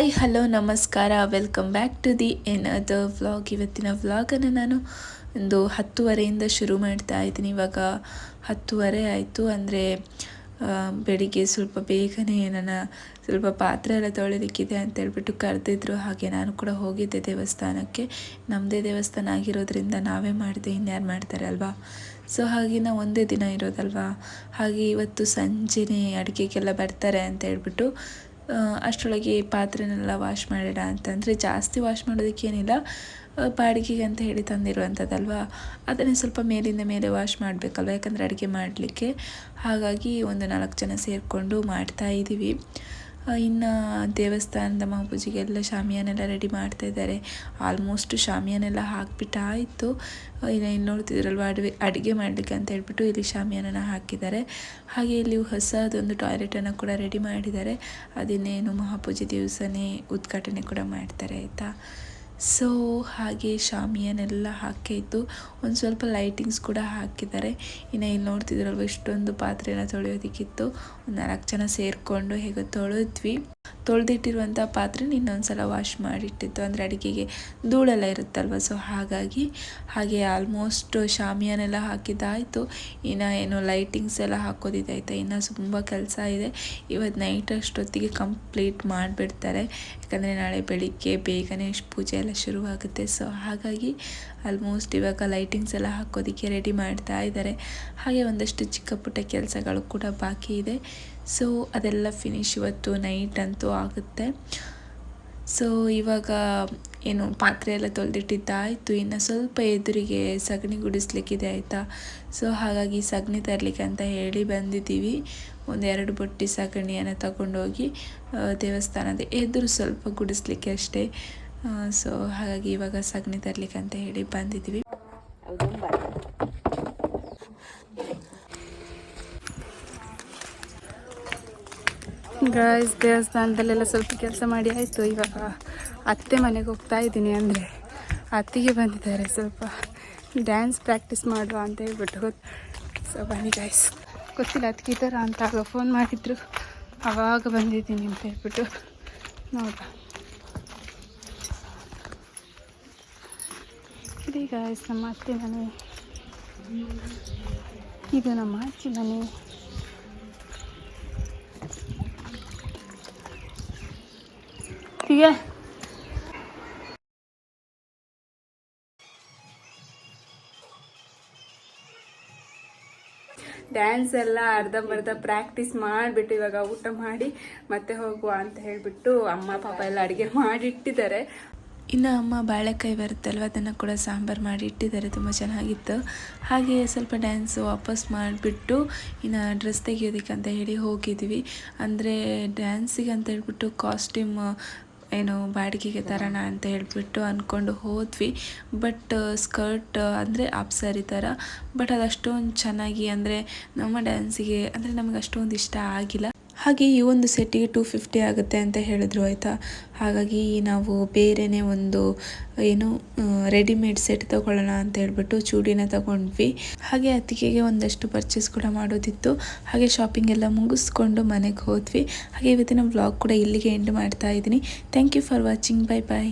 Hi, hello, ನಮಸ್ಕಾರ. Welcome back to the another vlog ಇವತ್ತಿನ ವ್ಲಾಗನ್ನು ನಾನು ಒಂದು ಹತ್ತುವರೆಯಿಂದ ಶುರು ಮಾಡ್ತಾ ಇದ್ದೀನಿ. ಇವಾಗ ಹತ್ತುವರೆ ಆಯಿತು. ಅಂದರೆ ಬೆಳಿಗ್ಗೆ ಸ್ವಲ್ಪ ಬೇಗನೆ ನನ್ನ ಸ್ವಲ್ಪ ಪಾತ್ರೆ ಎಲ್ಲ ತೊಳೆದಿಕ್ಕಿದೆ ಅಂತ ಹೇಳ್ಬಿಟ್ಟು ಕರೆದಿದ್ರು. ಹಾಗೆ ನಾನು ಕೂಡ ಹೋಗಿದ್ದೆ ದೇವಸ್ಥಾನಕ್ಕೆ. ನಮ್ಮದೇ ದೇವಸ್ಥಾನ ಆಗಿರೋದ್ರಿಂದ ನಾವೇ ಮಾಡಿದೆ. ಇನ್ಯಾರು ಮಾಡ್ತಾರೆ ಅಲ್ವಾ? ಸೊ ಹಾಗೆ ಒಂದೇ ದಿನ ಇರೋದಲ್ವಾ? ಹಾಗೆ ಇವತ್ತು ಸಂಜೆನೇ ಅಡುಗೆಗೆಲ್ಲ ಬರ್ತಾರೆ ಅಂತ ಹೇಳ್ಬಿಟ್ಟು ಅಷ್ಟರೊಳಗೆ ಪಾತ್ರೆನೆಲ್ಲ ವಾಶ್ ಮಾಡೋಣ ಅಂತಂದರೆ ಜಾಸ್ತಿ ವಾಶ್ ಮಾಡೋದಕ್ಕೇನಿಲ್ಲ ಬಾಡಿಗೆಗೆ ಅಂತ ಹೇಳಿ ತಂದಿರುವಂಥದ್ದಲ್ವಾ ಅದನ್ನೇ ಸ್ವಲ್ಪ ಮೇಲಿಂದ ಮೇಲೆ ವಾಶ್ ಮಾಡಬೇಕಲ್ವ? ಯಾಕಂದರೆ ಅಡುಗೆ ಮಾಡಲಿಕ್ಕೆ. ಹಾಗಾಗಿ ಒಂದು ನಾಲ್ಕು ಜನ ಸೇರಿಕೊಂಡು ಮಾಡ್ತಾ ಇದ್ದೀವಿ ಇನ್ನು ದೇವಸ್ಥಾನದ ಮಹಾಪೂಜೆಗೆಲ್ಲ ಶಾಮಿಯಾನೆಲ್ಲ ರೆಡಿ ಮಾಡ್ತಾ ಇದ್ದಾರೆ. ಆಲ್ಮೋಸ್ಟ್ ಶಾಮಿಯಾನೆಲ್ಲ ಹಾಕ್ಬಿಟ್ಟಾಯಿತು ಇನ್ನು ಇಲ್ಲಿ ನೋಡ್ತಿದ್ರಲ್ವ ಅಡುಗೆ ಅಡುಗೆ ಮಾಡಲಿಕ್ಕೆ ಅಂತ ಹೇಳ್ಬಿಟ್ಟು ಇಲ್ಲಿ ಶಾಮಿಯಾನನ ಹಾಕಿದ್ದಾರೆ. ಹಾಗೆ ಇಲ್ಲಿ ಹೊಸದೊಂದು ಟಾಯ್ಲೆಟನ್ನು ಕೂಡ ರೆಡಿ ಮಾಡಿದ್ದಾರೆ. ಅದನ್ನೇನು ಮಹಾಪೂಜೆ ದಿವಸನೇ ಉದ್ಘಾಟನೆ ಕೂಡ ಮಾಡ್ತಾರೆ, ಆಯಿತಾ? ಸೊ ಹಾಗೆ ಶಾಮಿಯಾನೆಲ್ಲ ಹಾಕಿದ್ದು. ಒಂದು ಸ್ವಲ್ಪ ಲೈಟಿಂಗ್ಸ್ ಕೂಡ ಹಾಕಿದ್ದಾರೆ. ಇನ್ನು ಇಲ್ಲಿ ನೋಡ್ತಿದ್ರಲ್ವ, ಇಷ್ಟೊಂದು ಪಾತ್ರೆನ ತೊಳೆಯೋದಕ್ಕಿತ್ತು. ಒಂದು ನಾಲ್ಕು ಜನ ಸೇರಿಕೊಂಡು ಹೇಗೋ ತೊಳೆದ್ವಿ. ತೊಳೆದಿಟ್ಟಿರುವಂಥ ಪಾತ್ರೆ ಇನ್ನೊಂದು ಸಲ ವಾಶ್ ಮಾಡಿಟ್ಟಿತ್ತು. ಅಂದರೆ ಅಡುಗೆಗೆ ಧೂಳೆಲ್ಲ ಇರುತ್ತಲ್ವ? ಸೊ ಹಾಗಾಗಿ ಹಾಗೆ ಆಲ್ಮೋಸ್ಟ್ ಶಾಮಿಯಾನೆಲ್ಲ ಹಾಕಿದ್ದಾಯಿತು. ಇನ್ನು ಏನು ಲೈಟಿಂಗ್ಸ್ ಎಲ್ಲ ಹಾಕೋದಿದೆ ಆಯಿತಾ ಇನ್ನು ತುಂಬ ಕೆಲಸ ಇದೆ. ಇವತ್ತು ನೈಟ್ ಅಷ್ಟೊತ್ತಿಗೆ ಕಂಪ್ಲೀಟ್ ಮಾಡಿಬಿಡ್ತಾರೆ. ಯಾಕಂದರೆ ನಾಳೆ ಬೆಳಿಗ್ಗೆ ಬೇಗನೆ ಪೂಜೆ ಎಲ್ಲ ಶುರುವಾಗುತ್ತೆ. ಸೊ ಹಾಗಾಗಿ ಆಲ್ಮೋಸ್ಟ್ ಇವಾಗ ಲೈಟಿಂಗ್ಸ್ ಎಲ್ಲ ಹಾಕೋದಕ್ಕೆ ರೆಡಿ ಮಾಡ್ತಾ ಇದ್ದಾರೆ. ಹಾಗೆ ಒಂದಷ್ಟು ಚಿಕ್ಕ ಪುಟ್ಟ ಕೆಲಸಗಳು ಕೂಡ ಬಾಕಿ ಇದೆ. ಸೊ ಅದೆಲ್ಲ ಫಿನಿಶ್ ಇವತ್ತು ನೈಟ್ ಅಂತೂ ಆಗುತ್ತೆ. ಸೊ ಇವಾಗ ಏನು ಪಾತ್ರೆ ಎಲ್ಲ ತೊಳೆದಿಟ್ಟಿದ್ದಾಯಿತು. ಇನ್ನು ಸ್ವಲ್ಪ ಎದುರಿಗೆ ಸಗಣಿ ಗುಡಿಸ್ಲಿಕ್ಕಿದೆ ಆಯಿತಾ? ಸೊ ಹಾಗಾಗಿ ಸಗಣಿ ತರಲಿಕ್ಕೆ ಅಂತ ಹೇಳಿ ಬಂದಿದ್ದೀವಿ. ಒಂದೆರಡು ಬುಟ್ಟಿ ಸಗಣಿಯನ್ನು ತಗೊಂಡೋಗಿ ದೇವಸ್ಥಾನದ ಎದುರು ಸ್ವಲ್ಪ ಗುಡಿಸ್ಲಿಕ್ಕೆ ಅಷ್ಟೇ. ಸೊ ಹಾಗಾಗಿ ಇವಾಗ ಸಗಣಿ ತರಲಿಕ್ಕೆ ಅಂತ ಹೇಳಿ ಬಂದಿದ್ದೀವಿ. ಗಾಯ್ಸ್ ದೇವಸ್ಥಾನದಲ್ಲೆಲ್ಲ ಸ್ವಲ್ಪ ಕೆಲಸ ಮಾಡಿ ಆಯಿತು. ಇವಾಗ ಅತ್ತೆ ಮನೆಗೆ ಹೋಗ್ತಾ ಇದ್ದೀನಿ ಅಂದರೆ ಅತ್ತಿಗೆ ಬಂದಿದ್ದಾರೆ. ಸ್ವಲ್ಪ ಡ್ಯಾನ್ಸ್ ಪ್ರಾಕ್ಟೀಸ್ ಮಾಡುವ ಅಂತ ಹೇಳ್ಬಿಟ್ಟು ಸೊ ಬನ್ನಿ ಗಾಯ್ಸ್ ಗೊತ್ತಿಲ್ಲ ಅದಕ್ಕೆ ಥರ ಅಂತ ಆಗ ಫೋನ್ ಮಾಡಿದ್ರು. ಆವಾಗ ಬಂದಿದ್ದೀನಿ ಅಂತ ಹೇಳ್ಬಿಟ್ಟು ನೋಡ ಇಡೀ ಗಾಯ್ಸ್ ನಮ್ಮ ಅತ್ತೆ ಮನೆ. ಇದು ನಮ್ಮ ಅಜ್ಜಿ ಮನೆ. ಹೀಗೆ ಡ್ಯಾನ್ಸ್ ಎಲ್ಲ ಅರ್ಧಂಬರ್ಧ ಪ್ರಾಕ್ಟೀಸ್ ಮಾಡಿಬಿಟ್ಟು ಇವಾಗ ಊಟ ಮಾಡಿ ಮತ್ತೆ ಹೋಗುವ ಅಂತ ಹೇಳಿಬಿಟ್ಟು ಅಮ್ಮ ಪಾಪ ಎಲ್ಲ ಅಡುಗೆ ಮಾಡಿಟ್ಟಿದ್ದಾರೆ. ಇನ್ನು ಅಮ್ಮ ಬಾಳೆಕಾಯಿ ಬರುತ್ತಲ್ವ ಅದನ್ನು ಕೂಡ ಸಾಂಬಾರು ಮಾಡಿ ಇಟ್ಟಿದ್ದಾರೆ ತುಂಬ ಚೆನ್ನಾಗಿತ್ತು. ಹಾಗೆ ಸ್ವಲ್ಪ ಡ್ಯಾನ್ಸ್ ವಾಪಸ್ ಮಾಡಿಬಿಟ್ಟು ಇನ್ನು ಡ್ರೆಸ್ ತೆಗಿಯೋದಕ್ಕೆ ಅಂತ ಹೇಳಿ ಹೋಗಿದ್ವಿ. ಅಂದರೆ ಡ್ಯಾನ್ಸಿಗೆ ಅಂತ ಹೇಳ್ಬಿಟ್ಟು ಕಾಸ್ಟ್ಯೂಮ್ ಏನು ಬಾಡಿಗೆಗೆ ತರೋಣ ಅಂತ ಹೇಳಿಬಿಟ್ಟು ಅಂದ್ಕೊಂಡು ಹೋದ್ವಿ. ಬಟ್ ಸ್ಕರ್ಟ್ ಅಂದರೆ ಅಪ್ಸರಿ ಥರ ಬಟ್ ಅದು ಅಷ್ಟೊಂದು ಚೆನ್ನಾಗಿ ಅಂದರೆ ನಮ್ಮ ಡ್ಯಾನ್ಸಿಗೆ, ಅಂದರೆ ನಮಗೆ ಅಷ್ಟೊಂದು ಇಷ್ಟ ಆಗಿಲ್ಲ. ಹಾಗೆ ಈ ಒಂದು ಸೆಟ್ಟಿಗೆ ಟೂ ಫಿಫ್ಟಿ ಆಗುತ್ತೆ ಅಂತ ಹೇಳಿದ್ರು, ಆಯಿತಾ? ಹಾಗಾಗಿ ನಾವು ಬೇರೆಯೇ ಒಂದು, ಏನು ರೆಡಿಮೇಡ್ ಸೆಟ್ ತಗೊಳ್ಳೋಣ ಅಂತ ಹೇಳ್ಬಿಟ್ಟು ಚೂಡಿನ ತಗೊಂಡ್ವಿ. ಹಾಗೆ ಅತ್ತಿಗೆಗೆ ಒಂದಷ್ಟು ಪರ್ಚೇಸ್ ಕೂಡ ಮಾಡೋದಿತ್ತು. ಹಾಗೆ ಶಾಪಿಂಗ್ ಎಲ್ಲ ಮುಗಿಸ್ಕೊಂಡು ಮನೆಗೆ ಹೋದ್ವಿ. ಹಾಗೆ ಇವತ್ತಿನ ವ್ಲಾಗ್ ಕೂಡ ಇಲ್ಲಿಗೆ ಎಂಡ್ ಮಾಡ್ತಾ ಇದ್ದೀನಿ. Thank you for watching bye bye